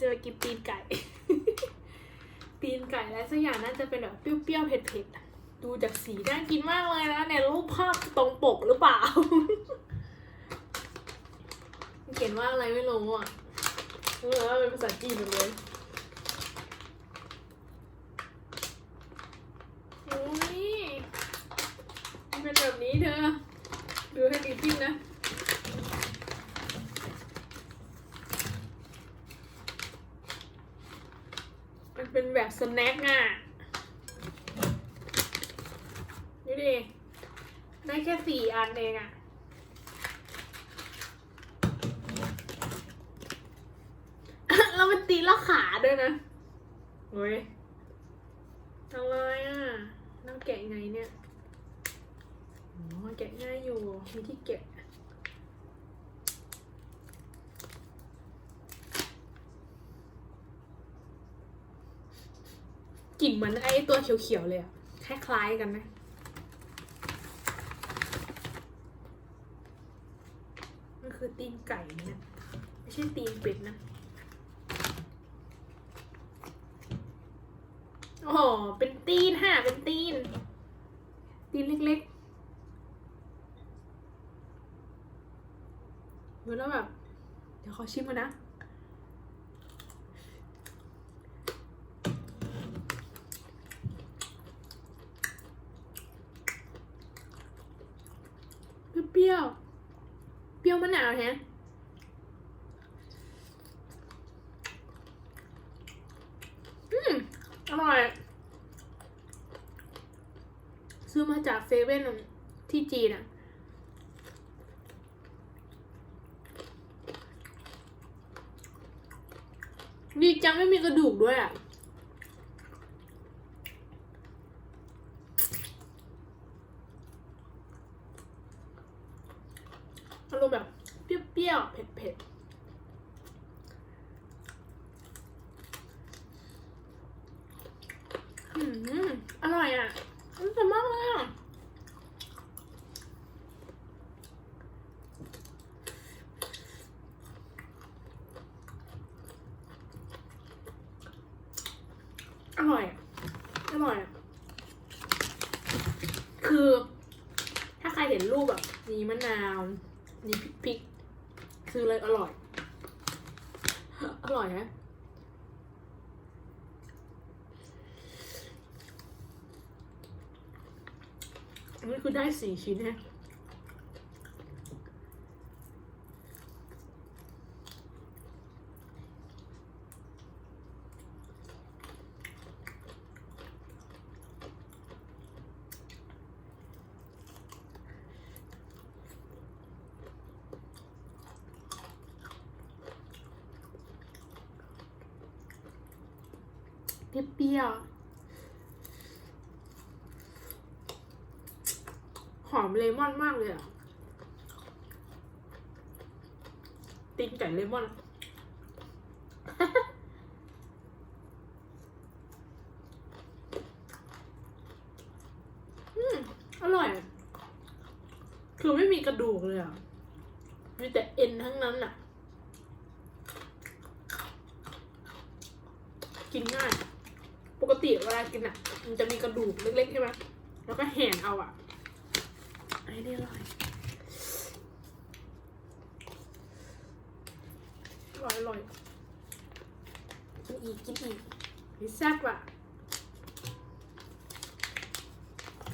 จะไปกินตีนไก่ ตีนไก่อะสักอย่างน่าจะเป็นแบบเปรี้ยวๆเผ็ดๆดูจากสีน่ากินมากเลยนะเนี่ยรูปภาพตรงปกหรือเปล่า เขียนว่าอะไรไม่รู้อะรู้แต่ว่าเป็นภาษาจีนหมดเลยโอ้ยเป็นแบบนี้เธอ ดูให้ดีจิ้มนะ เป็นแบบสแน็คอะดูดิได้แค่สี่อันเองอะ แล้วมันตีละขาด้วยนะโอ้ยอะไรอะน้ำแกะไงเนี่ยอ๋อแกะง่ายอยู่มีที่แกะ กลิ่นเหมือนไอ้ตัวเขียวๆเลยอะคล้ายๆกันนะมันคือตีนไก่เนี่ยไม่ใช่ตีนเป็ดนะโอ้โหเป็นตีนฮะเป็นตีน ตีนเล็กๆดูแล้วแบบ เดี๋ยวขอชิมกันนะ เปรี้ยว เปรี้ยวมะนาวแฮะอืมอร่อย ซื้อมาจากเซเว่นที่จีนอะดีจังไม่มีกระดูกด้วยอะอารมณ์แบบเปรี้ยวๆ เผ็ดๆ อืมอร่อยอะอร่อยมากเลยอะอร่อย อร่อย คือ ถ้าใครเห็นรูปแบบมีมะนาวมีพริกพริก คือเลยอร่อย อร่อยนะ นนี้คือได้สี่ชิ้นฮะเปรี้ยวๆหอ มเลมอนมากเลยอะตีนไก่เลมอน อืม อร่อย คือไม่มีกระดูกเลยอะ มีแต่เอ็นทั้งนั้นอะ กินง่าย ปกติเวลากินอะ มันจะมีกระดูกเล็กๆใช่ไหมแล้วก็แห่นเอาอะ อันนี้อร่อยอร่อยอร่อยกินอีกกินอีกนี่แซ่บอะ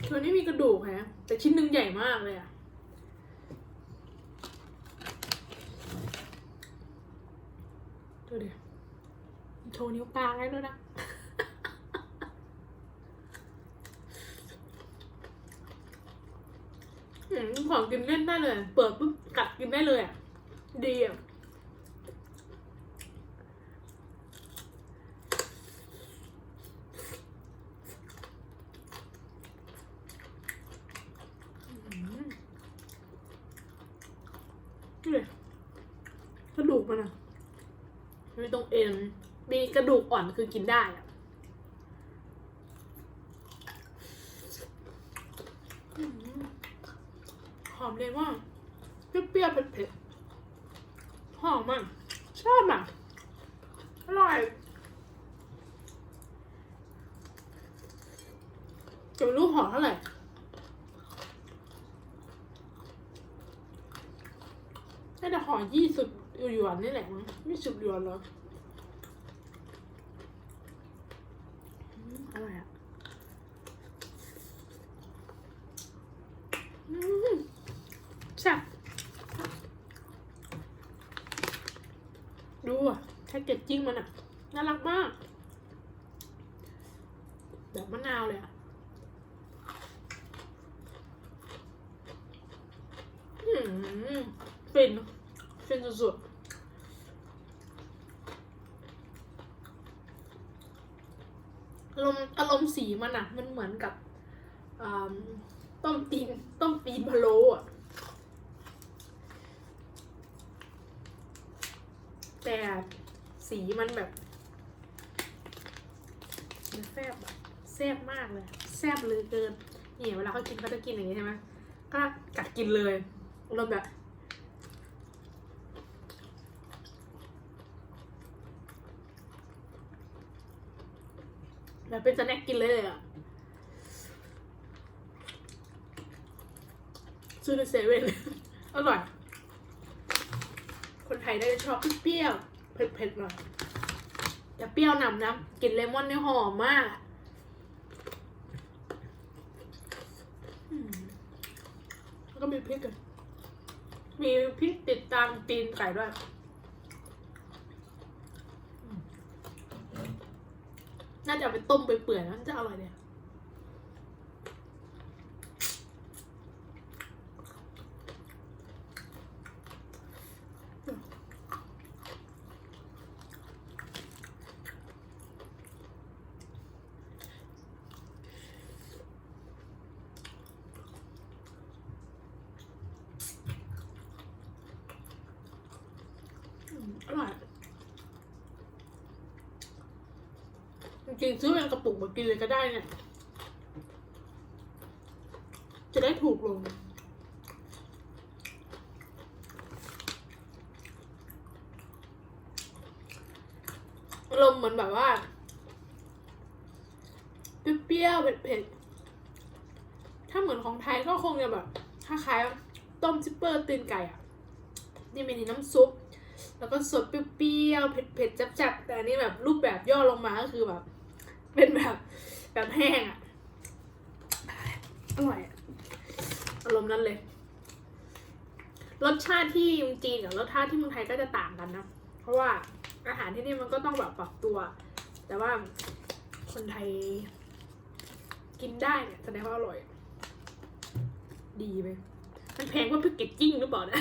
คือนี่มีกระดูกฮะแต่ชิ้นหนึ่งใหญ่มากเลยอะดูดิโชว์นิ้วกลางให้ด้วยนะ อืมของ กินเล่นได้เลย เปิดปุ๊บกัดกินได้เลยอะดีอะกระดูกมันอะไม่ตรงเอ็นมีกระดูกอ่อนคือกินได้อะอืม หอมเลยว่าเปรี้ยวๆเผ็ดๆหอมมากชอบอะอร่อยจะไม่รู้ห่อเท่าไหร่น่าจะห่อยี่สิบหยวนนี่แหละมั้งยี่สิบหยวนเหรออืมอร่อยอะอืมแซ่บดูอะแพ็กเกจจิ้งมั น่ารักมากแบบมะนาวเลยอะอืมฟินฟินสุดๆอารมณ์อารมณ์สีมันอะมันเหมือนกับต้มตีนต้มตีนพะโล้อะแต่สีมันแบบ มันแซ่บอะแซ่บมากเลย แซ่บเลยเกินนี่เวลาเขากินเขาจะกินอย่างนี้ใช่ไหมก็กัดกินเลยรมแบบแบบเป็นสแน็คกินเลยอะซื้อในเซเว่นอร่อย คนไทยได้ชอบเปรี้ยว เผ็ดๆหน่อย แต่เปรี้ยวนำนะกลินเลมอนเนี่ยหอมมากอืมแล้วก็มีพริกอะมีพริกติดตามตีนไก่ด้วยน่าจะเอาไปต้มไปเปื่อยๆแล้วจะอร่อยเนี่ย อร่อยจริงๆซื้อเป็นกระปุกมากินเลยก็ได้เนี่ย จะได้ถูกลงอารมเหมือนแบบว่าเปรี้ยวเผ็ดๆ ถ้าเหมือนของไทยก็คงจะแบบคล้ายๆต้มซิปเปอร์ตีนไก่อะนี่มีน้ำซุป แล้วก็สดเปรี้ยวเผ็ดๆจัดๆแต่อันนี้แบบรูปแบบย่อลงมาก็คือแบบ เป็นแบบแบบแห้งอะอร่อยอะอารมณ์นั้นเลย รสชาติที่เมืองจีนกับรสชาติที่เมืองไทยก็จะต่างกันนะ เพราะว่าอาหารที่นี่มันก็ต้องแบบปรับตัว แต่ว่าคนไทยกินได้เนี่ยแสดงว่าอร่อย ดีไปมันแพงกว่าแพ็กเกจจิ้งหรือเปล่านะ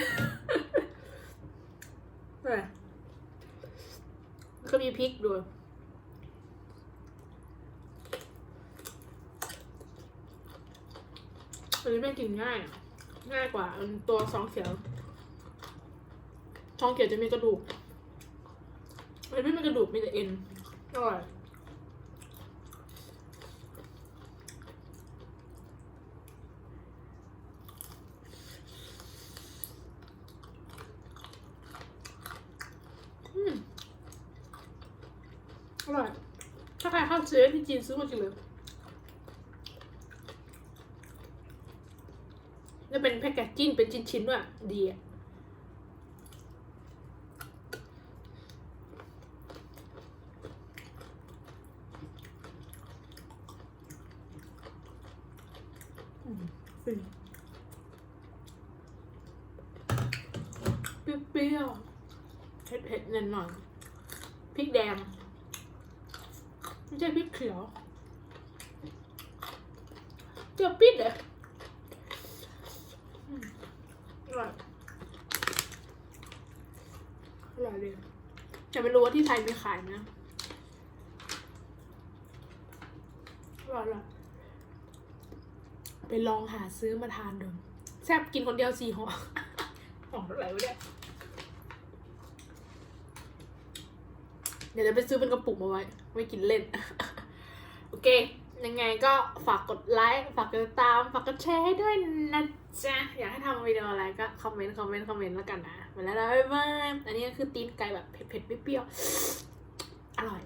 ก็มีพริกด้วยอันนี้แม่กินง่ายง่ายกว่าตัวซองเขียวซองเขียวจะมีกระดูกอันนี้ไม่มีกระดูกมีแต่เอ็นอร่อยอืม อร่อย ถ้าใครเข้าเซเว่นที่จีนซื้อมากินเลยแล้วเป็นแพ็กเกจจิ้งเป็นชิ้นๆด้วยอะดีอะอืมฟินเปรี้ยวๆเผ็ดๆนิดหน่อยพริกแดง ไม่ใช่พริกเขียวเจียวปิดเลยอร่อยอร่อยเลยแต่ไม่รู้ว่าที่ไทยมีขายไหมนะอร่อยอร่อยไปลองหาซื้อมาทานดูแซ่บกินคนเดียวสี่ห่อห่อเท่าไหร่วะเนี่ย เดี๋ยวจะไปซื้อเป็นกระปุกมาไว้ ไว้กินเล่น โอเค ยังไงก็ฝากกดไลค์ ฝากกดติดตาม ฝากกดแชร์ให้ด้วยนะจ๊ะ อยากให้ทำวิดีโออะไรก็คอมเมนต์ คอมเมนต์ คอมเมนต์แล้วกันนะไปแล้วนะบ๊ายบายอันนี้ก็คือตีนไก่แบบเผ็ดๆเปรี้ยว อร่อย